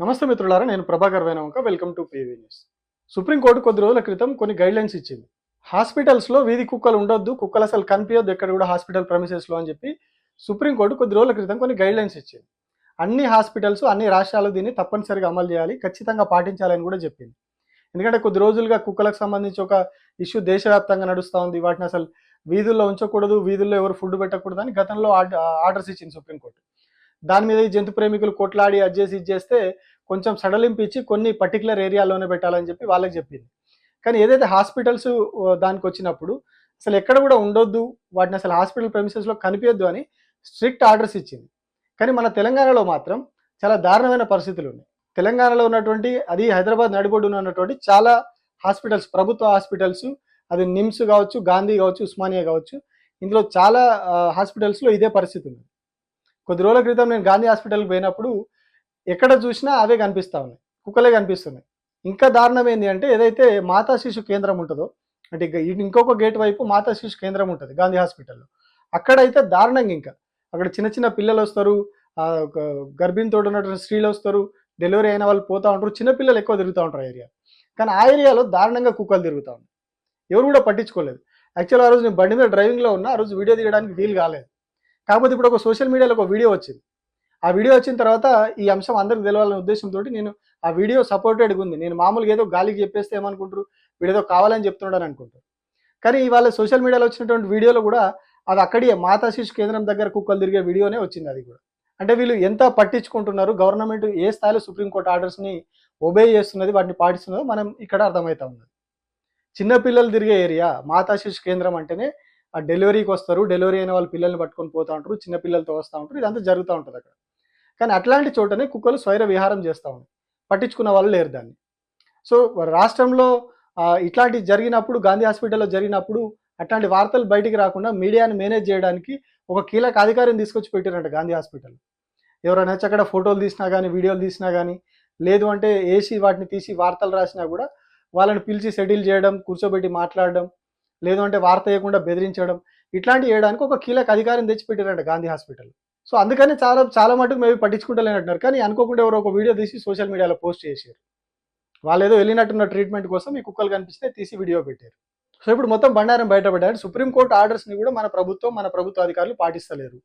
నమస్తే మిత్రులారా నేను Prabhakar Venavanka. Welcome to PV news supreme court కొద్ది రోజుల క్రితం కొన్ని గైడ్లైన్స్ ఇచ్చింది. హాస్పిటల్స్లో వీధి కుక్కలు ఉండొద్దు కుక్కలు అసలు కనిపించొద్దు ఎక్కడ కూడా హాస్పిటల్ ప్రమిసెస్లో అని చెప్పి సుప్రీంకోర్టు కొద్ది రోజుల క్రితం కొన్ని గైడ్లైన్స్ ఇచ్చింది. అన్ని హాస్పిటల్స్ అన్ని రాష్ట్రాలు దీన్ని తప్పనిసరిగా అమలు చేయాలి ఖచ్చితంగా పాటించాలని కూడా చెప్పింది. ఎందుకంటే కొద్ది రోజులుగా కుక్కలకు సంబంధించి ఒక ఇష్యూ దేశవ్యాప్తంగా నడుస్తూ ఉంది. వాటిని అసలు వీధుల్లో ఉంచకూడదు వీధుల్లో ఎవరు ఫుడ్ పెట్టకూడదు అని గతంలో ఆర్డర్స్ ఇచ్చింది సుప్రీంకోర్టు. దాని మీద ఈ జంతు ప్రేమికులు కొట్లాడి అది చేసి ఇది చేస్తే కొంచెం సడలింపు ఇచ్చి కొన్ని పర్టికులర్ ఏరియాలోనే పెట్టాలని చెప్పి వాళ్ళకి చెప్పింది. కానీ ఏదైతే హాస్పిటల్స్ దానికి వచ్చినప్పుడు అసలు ఎక్కడ కూడా ఉండొద్దు వాటిని అసలు హాస్పిటల్ ప్రెమిసెస్లో కనిపించొద్దు అని స్ట్రిక్ట్ ఆర్డర్స్ ఇచ్చింది. కానీ మన తెలంగాణలో మాత్రం చాలా దారుణమైన పరిస్థితులు ఉన్నాయి. తెలంగాణలో ఉన్నటువంటి అది హైదరాబాద్ నడిబొడ్డున ఉన్నటువంటి చాలా హాస్పిటల్స్ ప్రభుత్వ హాస్పిటల్స్ అది నిమ్స్ కావచ్చు గాంధీ కావచ్చు ఉస్మానియా కావచ్చు ఇందులో చాలా హాస్పిటల్స్లో ఇదే పరిస్థితి ఉంది కొద్ది రోజుల క్రితం నేను గాంధీ హాస్పిటల్కి పోయినప్పుడు ఎక్కడ చూసినా అవే కనిపిస్తూ ఉన్నాయి. కుక్కలే కనిపిస్తున్నాయి. ఇంకా దారుణం ఏంటి అంటే ఏదైతే మాతా శిశు కేంద్రం ఉంటుందో అంటే ఇక ఇంకొక గేట్ వైపు మాతా శిశు కేంద్రం ఉంటుంది గాంధీ హాస్పిటల్లో. అక్కడైతే దారుణంగా ఇంకా. అక్కడ చిన్న చిన్న పిల్లలు వస్తారు ఒక గర్భిణితో ఉన్నటువంటి స్త్రీలు వస్తారు డెలివరీ అయిన వాళ్ళు పోతూ ఉంటారు చిన్నపిల్లలు ఎక్కువ తిరుగుతూ ఉంటారు ఆ ఏరియా కానీ ఆ ఏరియాలో దారుణంగా కుక్కలు తిరుగుతూ ఉన్నాయి. ఎవరు కూడా పట్టించుకోలేదు. యాక్చువల్ ఆ రోజు నేను బండి మీద డ్రైవింగ్లో ఉన్నా ఆ రోజు వీడియో తీయడానికి వీలు కాలేదు. కాకపోతే ఇప్పుడు ఒక సోషల్ మీడియాలో ఒక వీడియో వచ్చింది. ఆ వీడియో వచ్చిన తర్వాత ఈ అంశం అందరికి తెలవాలనే ఉద్దేశంతో నేను ఆ వీడియో సపోర్టెడ్గా ఉంది. నేను మామూలుగా ఏదో గాలికి చెప్పేస్తే ఏమనుకుంటారు? వీడేదో కావాలని చెప్తున్నాడు అనుకుంటారు. కానీ ఇవాళ సోషల్ మీడియాలో వచ్చినటువంటి వీడియోలో కూడా అది అక్కడే మాతా శిశు కేంద్రం దగ్గర కుక్కలు తిరిగే వీడియోనే వచ్చింది అది కూడా. అంటే వీళ్ళు ఎంత పట్టించుకుంటున్నారు? గవర్నమెంట్ ఏ స్థాయిలో సుప్రీంకోర్టు ఆర్డర్స్ని ఒబే చేస్తున్నది వాటిని పాటిస్తున్నదో మనం ఇక్కడ అర్థమవుతా ఉన్నది. చిన్నపిల్లలు తిరిగే ఏరియా మాతా శిశు కేంద్రం అంటేనే ఆ డెలివరీకి వస్తారు డెలివరీ అయిన వాళ్ళు పిల్లల్ని పట్టుకొని పోతూ ఉంటారు చిన్న పిల్లలతో వస్తూ ఉంటారు ఇదంతా జరుగుతూ ఉంటుంది అక్కడ. కానీ అట్లాంటి చోటనే కుక్కలు స్వైర విహారం చేస్తూ ఉన్నాయి. పట్టించుకున్న వాళ్ళు లేరు దాన్ని. సో రాష్ట్రంలో ఇట్లాంటి జరిగినప్పుడు గాంధీ హాస్పిటల్లో జరిగినప్పుడు అట్లాంటి వార్తలు బయటికి రాకుండా మీడియాని మేనేజ్ చేయడానికి ఒక కీలక అధికారిని తీసుకొచ్చి పెట్టారంట గాంధీ హాస్పిటల్. ఎవరైనా వచ్చి అక్కడ ఫోటోలు తీసినా కానీ వీడియోలు తీసినా కానీ లేదు అంటే ఏసీ వాటిని తీసి వార్తలు రాసినా కూడా వాళ్ళని పిలిచి సెటిల్ చేయడం కూర్చోబెట్టి మాట్లాడడం లేదు అంటే వార్త వేయకుండా బెదిరించడం ఇట్లాంటివి వేయడానికి ఒక కీలక అధికారిని తెచ్చిపెట్టారంట గాంధీ హాస్పిటల్. సో అందుకని చాలా చాలా మటుకు మేబీ పట్టించుకుంటలేనట్టున్నారు. కానీ అనుకోకుండా ఎవరో ఒక వీడియో తీసి సోషల్ మీడియాలో పోస్ట్ చేశారు. వాళ్ళు ఏదో వెళ్ళినట్టున్న ట్రీట్మెంట్ కోసం ఈ కుక్కలు కనిపిస్తే తీసి వీడియో పెట్టారు. సో ఇప్పుడు మొత్తం బండారం బయటపడ్డారు సుప్రీంకోర్టు ఆర్డర్స్ని కూడా మన ప్రభుత్వం మన ప్రభుత్వ అధికారులు పాటిస్తలేరు.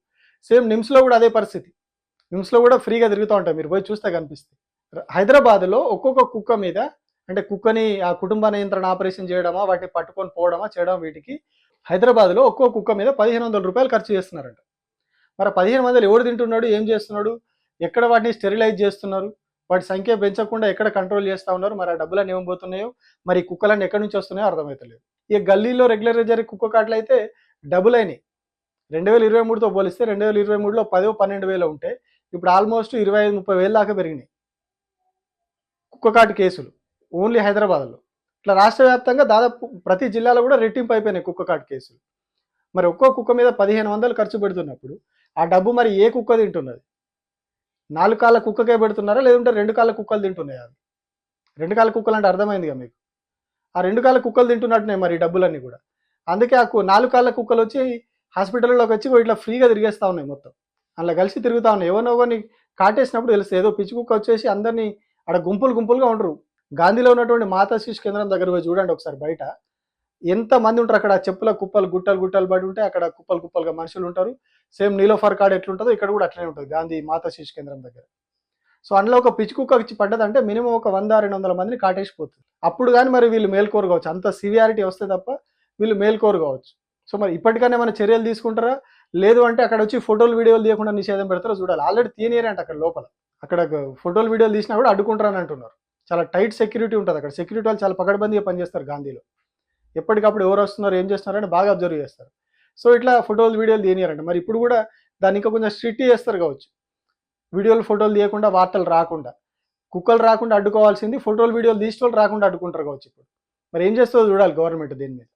సేమ్ నిమ్స్లో కూడా అదే పరిస్థితి. నిమ్స్లో కూడా ఫ్రీగా తిరుగుతూ ఉంటాయి మీరు పోయి చూస్తే కనిపిస్తుంది హైదరాబాద్లో ఒక్కొక్క కుక్క మీద అంటే కుక్కని ఆ కుటుంబ నియంత్రణ ఆపరేషన్ చేయడమా వాటిని పట్టుకొని పోవడమా చేయడం వీటికి హైదరాబాద్లో ఒక్కో కుక్క మీద పదిహేను వందల రూపాయలు ఖర్చు చేస్తున్నారంట. మరి పదిహేను వందలు ఎవడు తింటున్నాడు ఏం చేస్తున్నాడు ఎక్కడ వాటిని స్టెరిలైజ్ చేస్తున్నారు వాటి సంఖ్య పెంచకుండా ఎక్కడ కంట్రోల్ చేస్తూ ఉన్నారు మరి ఆ డబ్బులన్నీ ఏమైపోతున్నాయో మరి కుక్కలన్నీ ఎక్కడి నుంచి వస్తున్నాయో అర్థమవుతలేదు ఈ గల్లీలో రెగ్యులర్గా జరిగే కుక్క కాట్లు అయితే డబుల్ అయినాయి. రెండు వేల ఇరవై మూడుతో పోలిస్తే రెండు వేల ఇరవై మూడులో పదో పన్నెండు వేలు ఉంటే ఇప్పుడు ఆల్మోస్ట్ ఇరవై ఐదు ముప్పై వేలు దాకా పెరిగినాయి. కుక్క కాటు కేసులు. ఓన్లీ హైదరాబాద్లో. ఇట్లా రాష్ట్ర వ్యాప్తంగా దాదాపు ప్రతి జిల్లాలో కూడా రెట్టింపు అయిపోయినాయి కుక్కకాటు కేసులు. మరి ఒక్కో కుక్క మీద పదిహేను వందలు ఖర్చు పెడుతున్నప్పుడు ఆ డబ్బు మరి ఏ కుక్క తింటున్నది? నాలుగు కాళ్ళ కుక్కకే పెడుతున్నారా? లేదంటే రెండు కాళ్ళ కుక్కలు తింటున్నాయా? రెండు కాళ్ళ కుక్కలు అంటే అర్థమైందిగా మీకు? ఆ రెండు కాళ్ళ కుక్కలు తింటున్నట్టున్నాయి మరి డబ్బులన్నీ కూడా. అందుకే ఆ కు- నాలుగు కాళ్ళ కుక్కలు వచ్చి హాస్పిటల్లోకి వచ్చి ఇట్లా ఫ్రీగా తిరిగేస్తా ఉన్నాయి మొత్తం. అలా కలిసి తిరుగుతా ఉన్నాయి. ఎవరినో ఒకరిని కాటేసినప్పుడు తెలుస్తుంది. ఏదో పిచ్చి కుక్క వచ్చేసి అందరినీ అక్కడ గుంపులు గుంపులుగా ఉండరు. గాంధీలో ఉన్నటువంటి మాతా శిశు కేంద్రం దగ్గర పోయి చూడండి ఒకసారి బయట. ఎంత మంది ఉంటారు అక్కడ? చెప్పుల కుప్పలు గుట్టలు గుట్టలు పడి ఉంటే అక్కడ కుప్పలు కుప్పలుగా మనుషులు ఉంటారు. సేమ్ నీలోఫర్ కార్డ్ ఎట్లుంటుందో ఇక్కడ కూడా అట్లనే ఉంటుంది గాంధీ మాతా శిశు కేంద్రం దగ్గర. సో అందులో ఒక పిచ్చి కుక్క వచ్చి పడ్డదంటే మినిమం ఒక వంద రెండు వందల మందిని కాటేసిపోతుంది. అప్పుడు కానీ మరి వీళ్ళు మేల్కోరు కావచ్చు. అంత సివియారిటీ వస్తే తప్ప వీళ్ళు మేల్కోరు కావచ్చు. సో మరి ఇప్పటికైనా ఏమైనా చర్యలు తీసుకుంటారా? లేదు అంటే అక్కడ వచ్చి ఫోటోలు వీడియోలు తీయకుండా నిషేధం పెడతారో చూడాలి. ఆల్రెడీ తీయనీరంట అక్కడ లోపల. అక్కడ ఫోటోలు వీడియోలు తీసినా కూడా అడ్డుకుంటారని అంటున్నారు. చాలా టైట్ సెక్యూరిటీ ఉంటుంది అక్కడ. సెక్యూరిటీ వాళ్ళు చాలా పకడ్బందీగా పనిచేస్తారు గాంధీలో. ఎప్పటికప్పుడు ఎవరు వస్తున్నారు ఏం చేస్తున్నారు అని బాగా అబ్జర్వ్ చేస్తారు. సో ఇట్లా ఫోటోలు వీడియోలు తీయనియారంట మరి ఇప్పుడు కూడా దాన్ని ఇంకా కొంచెం స్ట్రిక్ట్ చేస్తారు కావచ్చు. వీడియోలు ఫోటోలు తీయకుండా వార్తలు రాకుండా. కుక్కలు రాకుండా అడ్డుకోవాల్సింది ఫోటోలు వీడియోలు తీసిన రాకుండా అడ్డుకుంటారు కావచ్చు ఇప్పుడు. మరి ఏం చేస్తుందో చూడాలి గవర్నమెంట్ దీని మీద.